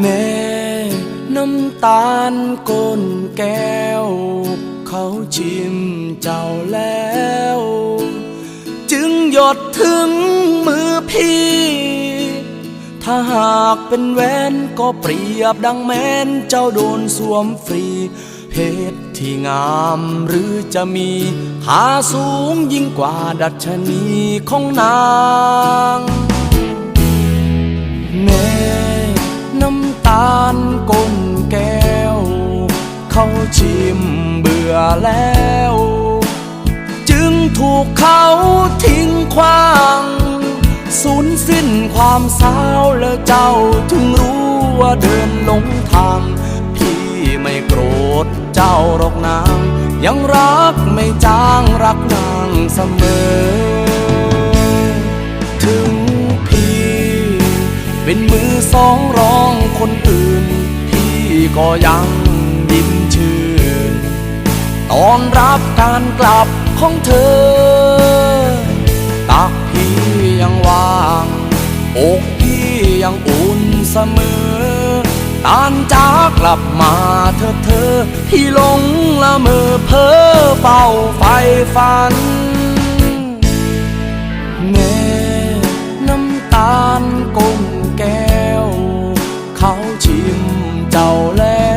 แม่น้ำตาลก้นแก้ว เขาชิมเจ้าแล้ว จึงหยดถึงมือพี่ ถ้าหากเป็นแหวนก็เปรียบดังแมนเจ้าโดนสวมฟรีเพชรที่งามหรือจะมีหาสูงยิ่งกว่าดัชนีของนาง ชิมเบื่อแล้ว จึงถูกเขาทิ้งขว้างสูญสิ้นความสาวแล้วเจ้าถึงรู้ว่าเดินหลงทาง พี่ไม่โกรธเจ้าหรอกนาง ยังรักไม่จางรักนางเสมอ ถึงพี่ เป็นมือสองรองคนอื่น พี่ก็ยัง ตอนรับการกลับของเธอ ตักพี่ยังว่างอกพี่ยังอุ่นเสมอตานจากกลับมาเธอเธอ พี่หลงละเมอเพ้อเฝ้าไฟฝันแม่น้ำตาลก้นแก้ว เขาชิมเจ้าแล้ว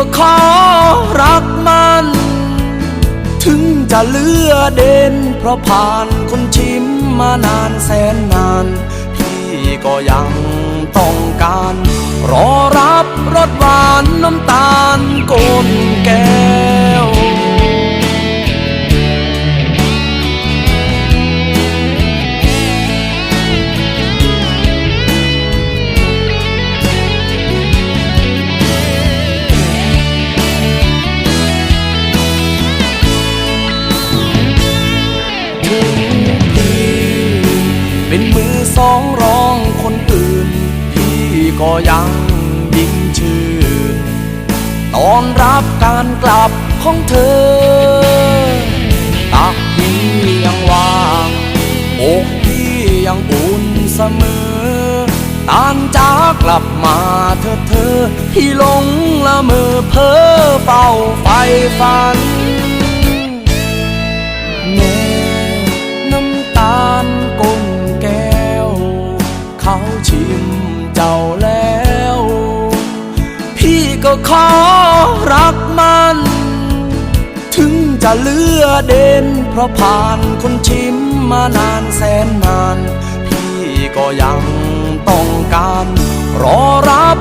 ก็ขอรักมัน ถึงจะเลือเด่นเพราะผ่านคนชิมมานานแสนนาน พี่ก็ยังต้องการ รอรับรสหวานน้ำตาลก้นแก้ว เป็นมือสองรองคนอื่น พี่ก็ยังยิ่งชื่นตอนรับการกลับของเธอ ตักพี่ยังว่างอกพี่ยังอุ่นเสมอตานจากกลับมาเธอเธอ พี่หลงละเมอเพ้อเฝ้าไฟฝัน ก็ขอรักมัน ถึงจะเลือเด่นเพราะผ่านคนชิมมานานแสนนาน พี่ก็ยังต้องการ รอรับ